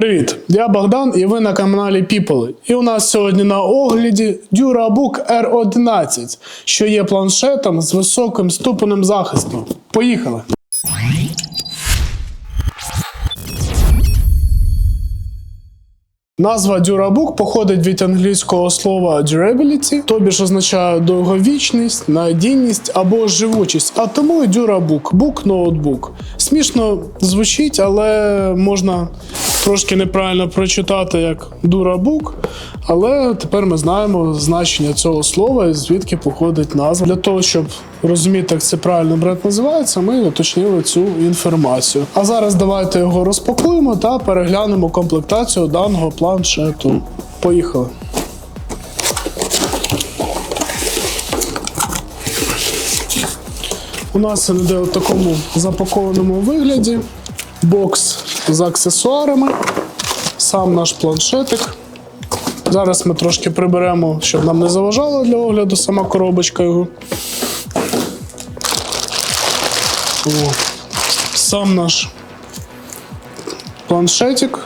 Привіт! Я Богдан і ви на каналі People. І у нас сьогодні на огляді DuraBook R11, що є планшетом з високим ступенем захисту. Поїхали! Назва DuraBook походить від англійського слова durability, тобі ж означає довговічність, надійність або живучість, а тому і DuraBook, book ноутбук. Смішно звучить, але можна трошки неправильно прочитати як DuraBook, але тепер ми знаємо значення цього слова і звідки походить назва. Для того, щоб розуміти, як це правильно бренд називається, ми уточнили цю інформацію. А зараз давайте його розпакуємо та переглянемо комплектацію даного планшету. Поїхали. У нас він йде у такому запакованому вигляді. Бокс з аксесуарами, сам наш планшетик. Зараз ми трошки приберемо, щоб нам не заважало для огляду сама коробочка його. О, сам наш планшетик.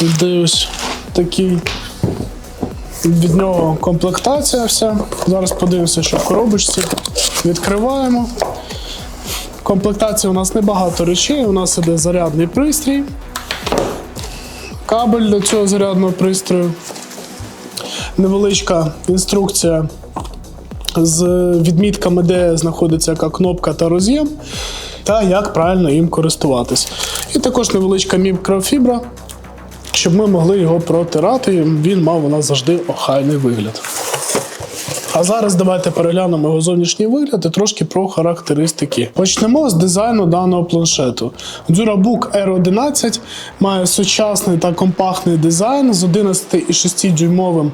Де такий. Від нього комплектація вся. Зараз подивимося, що в коробочці. Відкриваємо. Комплектації у нас небагато речей. У нас іде зарядний пристрій, кабель для цього зарядного пристрою, невеличка інструкція з відмітками, де знаходиться яка кнопка та роз'єм, та як правильно їм користуватись. І також невеличка мікрофібра, щоб ми могли його протирати. Він мав у нас завжди охайний вигляд. А зараз давайте переглянемо його зовнішній вигляд і трошки про характеристики. Почнемо з дизайну даного планшету. DuraBook R11 має сучасний та компактний дизайн з 11,6 дюймовим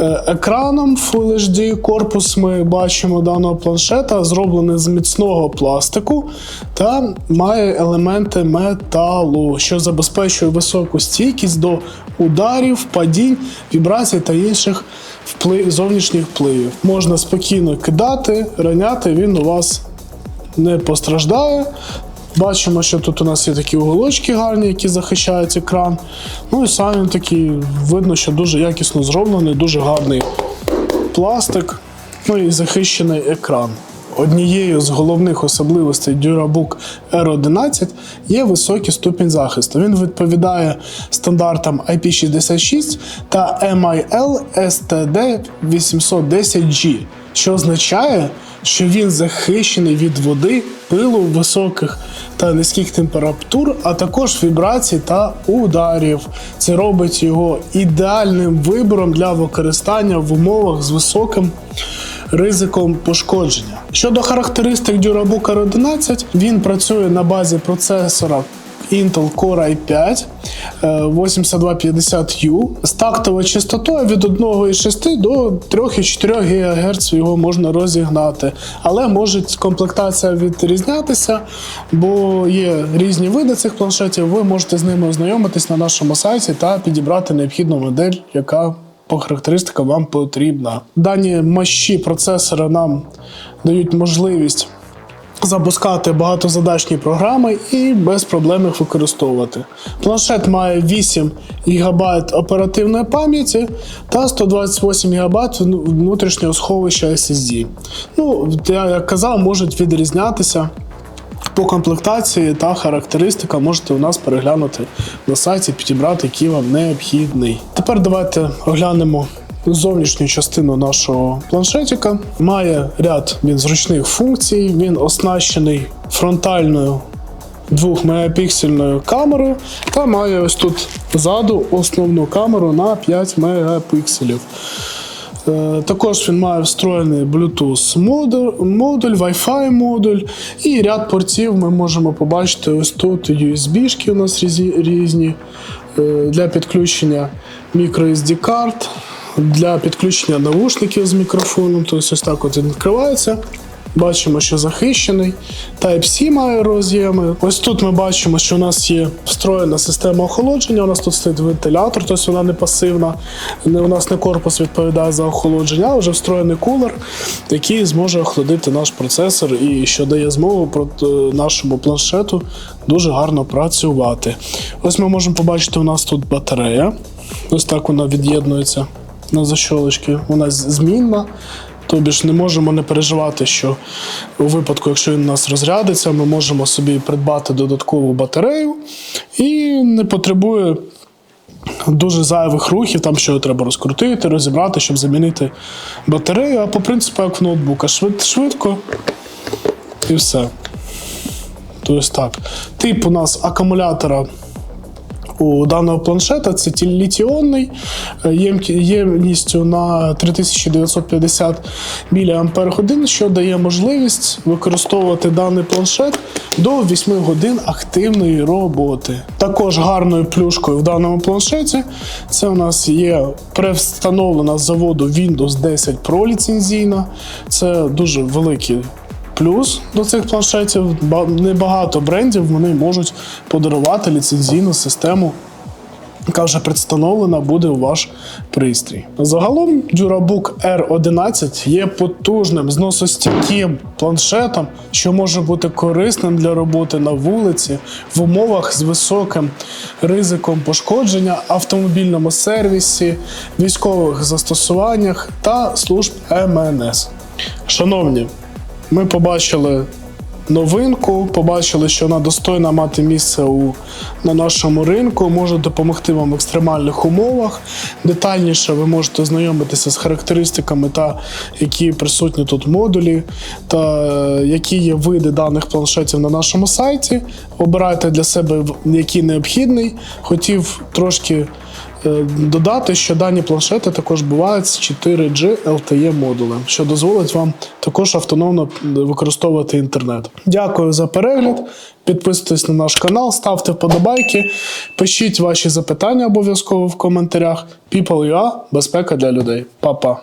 е, екраном Full HD. Корпус ми бачимо даного планшета, зроблений з міцного пластику та має елементи металу, що забезпечує високу стійкість до ударів, падінь, вібрацій та інших вплив, зовнішніх впливів. Можна спокійно кидати, раняти, він у вас не постраждає. Бачимо, що тут у нас є такі уголочки гарні, які захищають екран. Ну і сам він такий, видно, що дуже якісно зроблений, дуже гарний пластик, ну і захищений екран. Однією з головних особливостей DuraBook R11 є високий ступінь захисту. Він відповідає стандартам IP66 та MIL STD 810G, що означає, що він захищений від води, пилу високих та низьких температур, а також вібрацій та ударів. Це робить його ідеальним вибором для використання в умовах з високим ризиком пошкодження. Щодо характеристик DuraBook R11, він працює на базі процесора Intel Core i5 е, 8250U з тактовою частотою від 1,6 до 3,4 ГГц його можна розігнати. Але може комплектація відрізнятися, бо є різні види цих планшетів. Ви можете з ними ознайомитись на нашому сайті та підібрати необхідну модель, яка по характеристикам вам потрібна. Дані мощі процесора нам дають можливість запускати багатозадачні програми і без проблем їх використовувати. Планшет має 8 ГБ оперативної пам'яті та 128 ГБ внутрішнього сховища SSD. Ну, я як казав, можуть відрізнятися. По комплектації та характеристикам можете у нас переглянути на сайті, підібрати, який вам необхідний. Тепер давайте оглянемо зовнішню частину нашого планшетика. Має ряд він зручних функцій, він оснащений фронтальною 2-мегапіксельною камерою та має ось тут ззаду основну камеру на 5 мегапікселів. Е, Також він має встроєний Bluetooth модуль, Wi-Fi модуль і ряд портів ми можемо побачити ось тут USB-шки у нас різні, різні е, для підключення microSD карт, для підключення навушників з мікрофоном. Тобто ось так от він відкривається. Бачимо, що захищений. Type-C має роз'єми. Ось тут ми бачимо, що у нас є встроєна система охолодження. У нас тут стоїть вентилятор, тобто вона не пасивна. У нас не корпус відповідає за охолодження, а вже встроєний кулер, який зможе охолодити наш процесор і що дає змогу проти нашому планшету дуже гарно працювати. Ось ми можемо побачити, у нас тут батарея. Ось так вона від'єднується на защолочки. Вона змінна. Тобі ж не можемо не переживати, що у випадку, якщо він у нас розрядиться, ми можемо собі придбати додаткову батарею і не потребує дуже зайвих рухів, там що треба розкрутити, розібрати, щоб замінити батарею. А по принципу, як в ноутбука, швид, швидко і все. Тобто так. Тип у нас акумулятора у даного планшета це ті- літіонний е, ємністю на 3950 мАч, що дає можливість використовувати даний планшет до 8 годин активної роботи. Також гарною плюшкою в даному планшеті це у нас є превстановлена з заводу Windows 10 Pro ліцензійна. Це дуже великий Плюс до цих планшетів ба- небагато брендів вони можуть подарувати ліцензійну систему, яка вже представлена буде у ваш пристрій. Загалом Durabook R11 є потужним зносостійким планшетом, що може бути корисним для роботи на вулиці в умовах з високим ризиком пошкодження, автомобільному сервісі, військових застосуваннях та служб МНС. Шановні, ми побачили новинку, побачили, що вона достойна мати місце у, на нашому ринку, може допомогти вам в екстремальних умовах. Детальніше ви можете ознайомитися з характеристиками та які присутні тут модулі, та е, які є види даних планшетів на нашому сайті. Обирайте для себе який необхідний. Хотів трошки Додати, що дані планшети також бувають з 4G LTE модулем, що дозволить вам також автономно використовувати інтернет. Дякую за перегляд. Підписуйтесь на наш канал, ставте вподобайки, пишіть ваші запитання обов'язково в коментарях. People.ua – безпека для людей. Па-па!